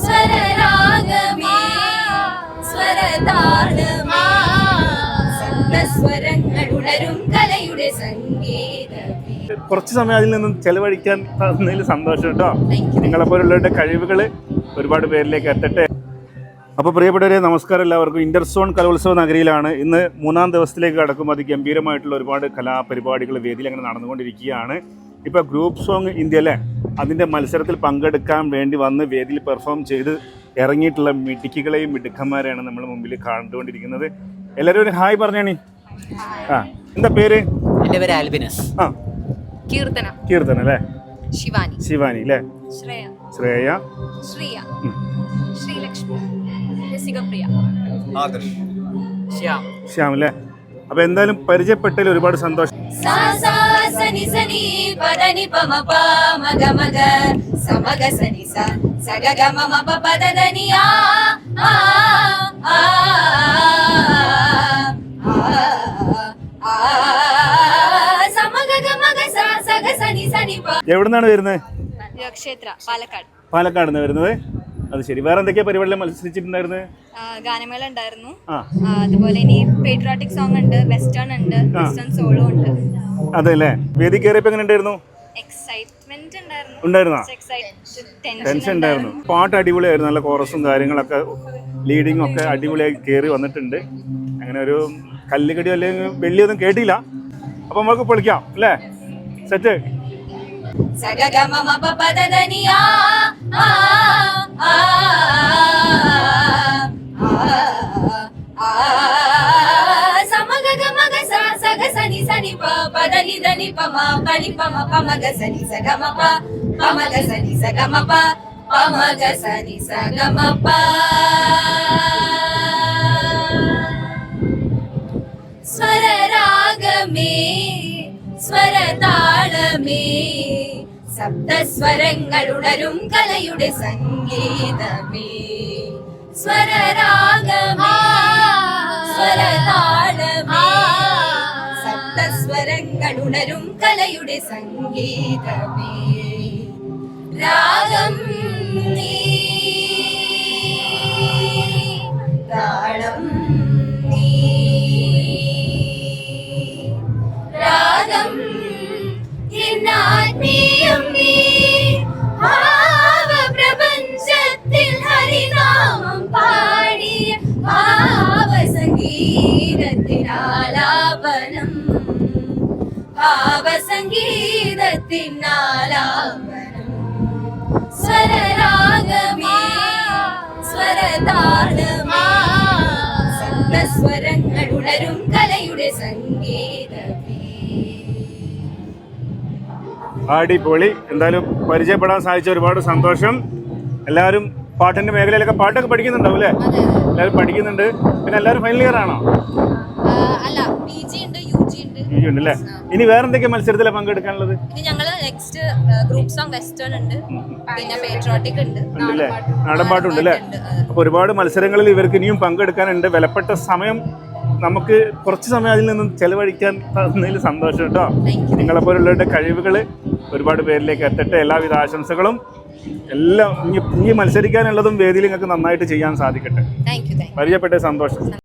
സ്വരരാഗമേ സ്വരതാളമേ കലയുടെ സംഗീതമേ. കുറച്ച് സമയം അതിൽ നിന്നും ചെലവഴിക്കാൻ തന്നതിൽ സന്തോഷം കേട്ടോ. നിങ്ങളെ പോലുള്ളവരുടെ നിങ്ങളെപ്പോലുള്ളവരുടെ കഴിവുകൾ ഒരുപാട് പേരിലേക്ക് എത്തട്ടെ. അപ്പോൾ പ്രിയപ്പെട്ടവരെ നമസ്കാരം എല്ലാവർക്കും. ഇന്റർസോൺ കലോത്സവ നഗരിയിലാണ് ഇന്ന് മൂന്നാം ദിവസത്തിലേക്ക് കടക്കുമ്പോൾ അതിഗംഭീരമായിട്ടുള്ള ഒരുപാട് കലാപരിപാടികൾ വേദിയിൽ അങ്ങനെ നടന്നുകൊണ്ടിരിക്കുകയാണ്. ഇപ്പോൾ ഗ്രൂപ്പ് സോങ് ഇന്ത്യ അല്ലേ അതിന്റെ മത്സരത്തിൽ പങ്കെടുക്കാൻ വേണ്ടി വന്ന് വേദിയിൽ പെർഫോം ചെയ്ത് ഇറങ്ങിയിട്ടുള്ള മിടുക്കികളെയും മിടുക്കന്മാരെയാണ് നമ്മൾ മുമ്പിൽ കണ്ടുകൊണ്ടിരിക്കുന്നത്. എല്ലാവരും ഒരു ഹായ് പറഞ്ഞാണി. ആ എന്താ പേര്? എന്റെ പേര് ആൽബിനസ്. ആ. കീർത്തന. കീർത്തന അല്ലേ? ശിവാനി. ശിവാനി അല്ലേ? ശ്രേയ. ശ്രേയ. ശ്രീയ. ശ്രീലക്ഷ്മി. രസികപ്രിയ. ശ്യാം ശ്യാം അല്ലേ? അപ്പോൾ എന്തായാലും പരിചയപ്പെട്ടതിൽ ഒരുപാട് സന്തോഷം. എവിടുന്നാണ് വരുന്നത്? പാലക്കാട് പാലക്കാട്. നിന്ന് വരുന്നത്. അത് ശരി. വേറെ എന്തൊക്കെയാ പരിപാടികൾ മത്സരിച്ചിട്ടുണ്ടായിരുന്നു? ഗാനമേള ഉണ്ടായിരുന്നു അതുപോലെ ഇനി പേട്രിയോട്ടിക് സോങ് ഉണ്ട് വെസ്റ്റേൺ ഉണ്ട് വെസ്റ്റേൺ സോളോ ഉണ്ട്. അതെ അല്ലേ വേദി കയറിയപ്പോൾ എങ്ങനെ ഉണ്ടായിരുന്നു? എക്സൈറ്റ്മെന്റ് ഉണ്ടായിരുന്നു. ഉണ്ടായിരുന്നോ? ടെൻഷൻ ഉണ്ടായിരുന്നു. പാട്ട് അടിപൊളിയായിരുന്നു. നല്ല കോറസും കാര്യങ്ങളൊക്കെ ലീഡിങ്ങും ഒക്കെ അടിപൊളിയായി കയറി വന്നിട്ടുണ്ട്. അങ്ങനെ ഒരു കല്ലുകടിയോ അല്ലെങ്കിൽ വെള്ളിയൊന്നും കേട്ടില്ല. അപ്പൊ നമുക്ക് പൊളിക്കാം അല്ലേ? സെറ്റ് സഗ ഗ നി സ ഗ മ പ പ മ ഗ സ നി സ ഗ മ പ പ മ ഗ സ നി സ ഗ മ പ സ്വരരാഗമേ സ്വരതാളമേ സപ്തസ്വരങ്ങൾ ഉണരും കലയുടെ സംഗീതമേ സ്വരരാഗമേ സ്വരതാളമേ സപ്തസ്വരങ്ങൾ ഉണരും കലയുടെ സംഗീതമേ. രാഗം നീ താളം നീ. രാഗം എന്നാത്മീയം നീ ഭാവപ്രപഞ്ചത്തിൽ ഹരിനാമം പാടിയ ഭാവസംഗീതത്തിനാലാപനം. ഭാവസംഗീതത്തിനാലാപനം സ്വരരാഗമേ സ്വരതാളമേ സപ്തസ്വരങ്ങൾ ഉണരും കലയുടെ സംഗീതമേ. അടിപൊളി. എന്തായാലും പരിചയപ്പെടാൻ സാധിച്ച ഒരുപാട് സന്തോഷം. എല്ലാവരും പാട്ടിന്റെ മേഖലയിലൊക്കെ പാട്ടൊക്കെ പഠിക്കുന്നുണ്ടാവും അല്ലേ? എല്ലാവരും പഠിക്കുന്നുണ്ട്. പിന്നെ എല്ലാവരും ഫൈനൽ ഇയർ ആണോ? അല്ല പി ജി ഉണ്ട് യു ജി ഉണ്ട്. ഈ ഉണ്ട് അല്ലേ? ഇനി വേറെ എന്തൊക്കെയാ മത്സരത്തിലാണ് പങ്കെടുക്കാനുള്ളത്? ഇനി ഞങ്ങൾ നെക്സ്റ്റ് ഗ്രൂപ്പ് സോങ് വെസ്റ്റേൺ ഉണ്ട്. പിന്നെ പേട്രോട്ടിക് ഉണ്ട്. ഉണ്ടല്ലേ? നാടൻ പാട്ടുണ്ട് അല്ലേ. അപ്പോൾ ഒരുപാട് മത്സരങ്ങളിൽ ഇവർക്ക് ഇനിയും പങ്കെടുക്കാനുണ്ട്. വിലപ്പെട്ട സമയം നമുക്ക് കുറച്ച് സമയം അതിൽ നിന്നും ചെലവഴിക്കാൻ തന്നതിൽ സന്തോഷം കേട്ടോ. നിങ്ങളെ പോലുള്ളവരുടെ നിങ്ങളെപ്പോലുള്ളവരുടെ കഴിവുകൾ ഒരുപാട് പേരിലേക്ക് എത്തട്ടെ. എല്ലാവിധ ആശംസകളും. എല്ലാം ഇനി മത്സരിക്കാനുള്ളതും വേദിയിൽ നിങ്ങൾക്ക് നന്നായിട്ട് ചെയ്യാൻ സാധിക്കട്ടെ. പരിചയപ്പെട്ട സന്തോഷം.